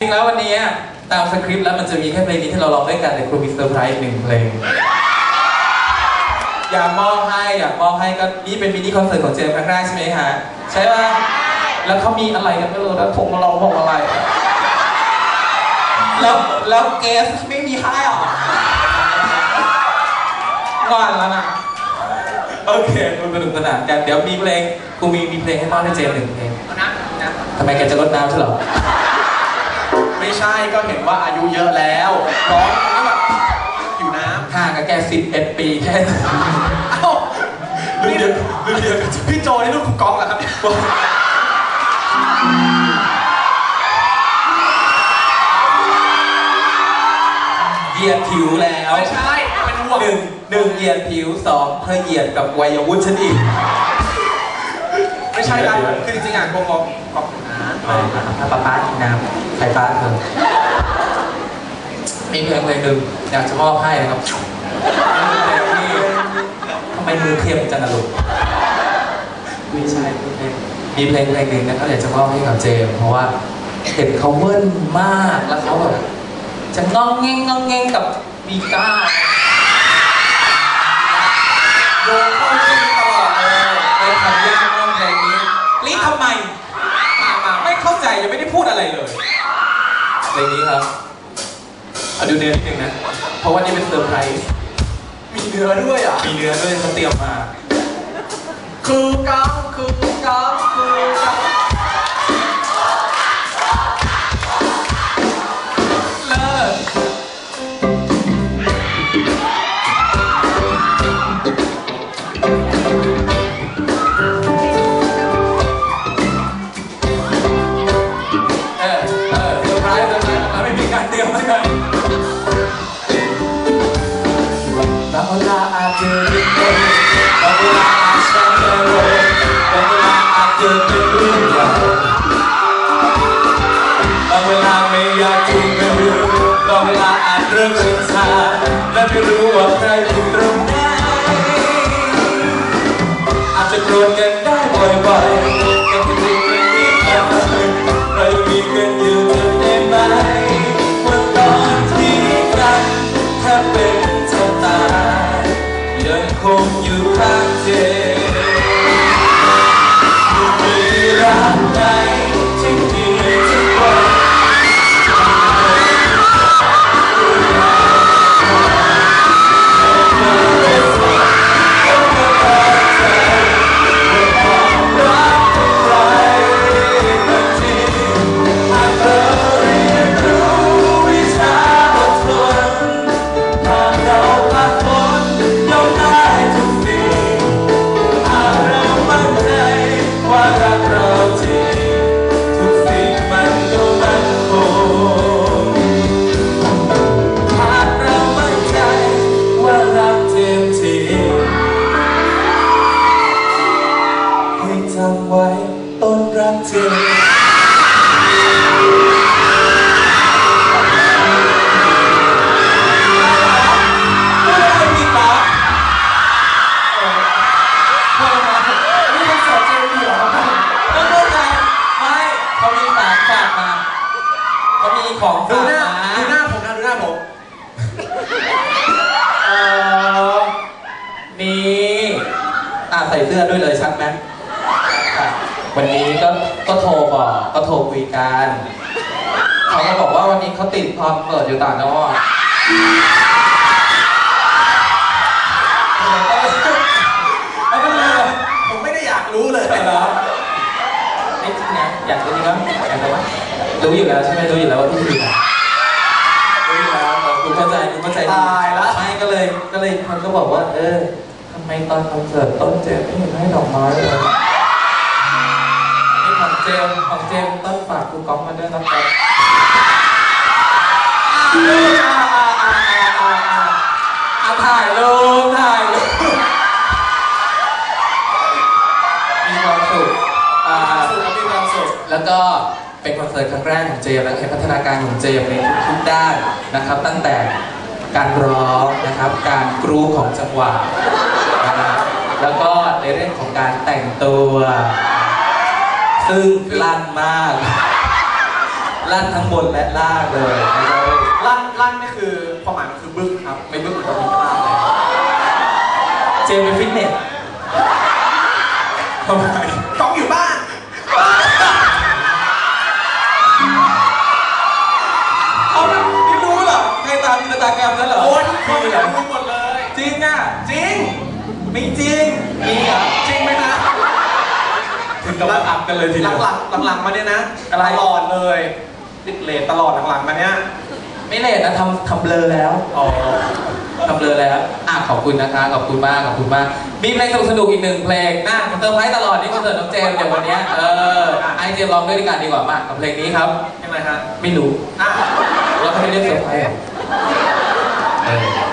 จริงแล้ววันนี้ตามสคริปต์แล้วมันจะมีแค่เพลงนี้ที่เราร้องด้วยกันแต่ครูมีเซอร์ไพรส์หนึ่งเพลง อยากมอบให้อยากมอบให้ก็นี่เป็นมินิคอนเสิร์ตของเจมส์ครั้งแรกใช่ไหมฮะใช่ป่ะแล้วเขามีอะไรกันไม่รู้แล้วผมมาร้องผมอะไร แล้วแล้วเกสไม่มีให้หรองอนแล้วนะโอเคคุณสนุกสนานกันเดี๋ยวมีเพลงกูมีมีเพลงให้มอบให้เจมส์หนึ่งเพลงทำไมแกจะลดน้ำใช่เหรอ ไม่ใช่ก็เห็นว่าอายุเยอะแล้วร้องมันก็แบบอยู่น้ห่างกับแกสิบเอ็ดปีแค่นั้นำเอ้ารุ่นเดียวรุ่นเดียวกับพี่โจนี่รุ่นคุณก๊อกเหรอครับเนี่ยเหยียดผิวแล้วไม่ใช่เป็นห่วงหนึ่งหนึ่งเหยียดผิวสองเธอเหยียดกับวัยวุฒิฉันอีกไม่ใช่ครับคือจริงๆอะกงก๊อกก๊อกนะ ถ้าป้าป้ากินน้ำใครป้าเธอะมีเพลงเพลงหนึ่งอยากจะมอบให้นะครับทำไมมือเค็มจังอะลูกไม่ใช่มีมีเพลงเพลงหนึ่งนะครับอยากจะมอบให้กับเจม เพราะว่าเห็นเขาเวิ้นมากแล้วเขาแบบจะงองเงงงองเงงกับมีก้าโยงเข้าเรื่องนี้ตลอดเลยเป็นคำยากมากเพลงนี้รีดทำไม มามา ไม่เข้าใจ ยังไม่ได้พูดอะไรเลยเพลงนี้ครับเอาดูเนื้อนิดนึงนะ เพราะว่านี่เป็นเซอร์ไพรส์มีเนื้อด้วยอะ มีเนื้อด้วยเขาเตรียมมา คือกังคือกังคือกัง เริ่มชิงชาและไม่รู้ว่าใครผิดตรงไหน ขามีของดูฝากหน้ามาดูหน้าผมนะดูหน้าผมเออนี่อ่าใส่เสื้อด้วยเลยชัดไหมค่ะวันนี้ก็ก็โทรบอกก็โทรคุยกันเขาก็บอกว่าวันนี้เขาติดคอนเสิร์ตอยู่ต่างจังหวัดไม่เป็นไรหรอก ผมไม่ได้อยากรู้เลย เหรอ ไม่จริงนะอยากรู้จริงมั้ยอยากรู้มั้ยรู้อยู่แล้วใช่ไหมรู้อยู่แล้วว่าพี่ดีนะรู้อยู่แล้วแต่คุณเข้าใจคุณเข้าใจดีตายละไม่ก็เลยก็เลยมันก็บอกว่า เออทำไมตอนคอนเสิร์ตต้นเจมส์ไม่เห็นให้ดอกไม้เลยนี่ของเจมส์ของเจมส์ต้นฝากครูก๊อฟมาด้วยนะครับเอาถ่ายรูปถ่ายรูปมีความสุขอ่า สุดมีความสุข แล้ว ก็เป็นคอนเสิร์ตครั้งแรกของเจมส์และเห็นพัฒนาการของเจมส์ในทุกๆด้านนะครับ ตั้งแต่การร้องนะครับ การกรูของจังหวะนะครับแล้วก็ในเรื่องของการแต่งตัว ซึ่งลั่นมากลั่นทั้งบนและล่างเลยนะครับลั่นลั่นนี่คือความหมายมันคือบึ้งครับไม่บึ้งเหมือนกับมีพลาดเลยเจมส์เป็นฟิตเนสทำไมกล้องอยู่บ้าน คนมีไปเหรอดูหมดเลย จริงอะ จริง ไม่จริง มีเหรอ จริงไหมนะถึงกับว่าอับกันเลยทีหเดีลัยวงหลังหลังหลังๆมาเนี่ยนะอะไรตลอดเลยติดเลทตลอดหลังๆมาเนี่ย ไม่เลทนะทำทำเบลอแล้ว อ๋อทำเบลอแล้วอะขอบคุณนะคะ ขอบคุณมาก ขอบคุณมาก มีเพลงสนุกๆอีกหนึ่งเพลงน่าเซอร์ไพรส์ตลอดนี่คอนเสิร์ตน้องเจมส์เดี๋ยววันเนี้ยเออไอะให้เจมส์ร้องด้วยกันดีกว่ามากับเพลงนี้ครับยังไงฮะไม่รู้อะเราไม่ได้เรียกเซอร์ไพรส์ 还有呢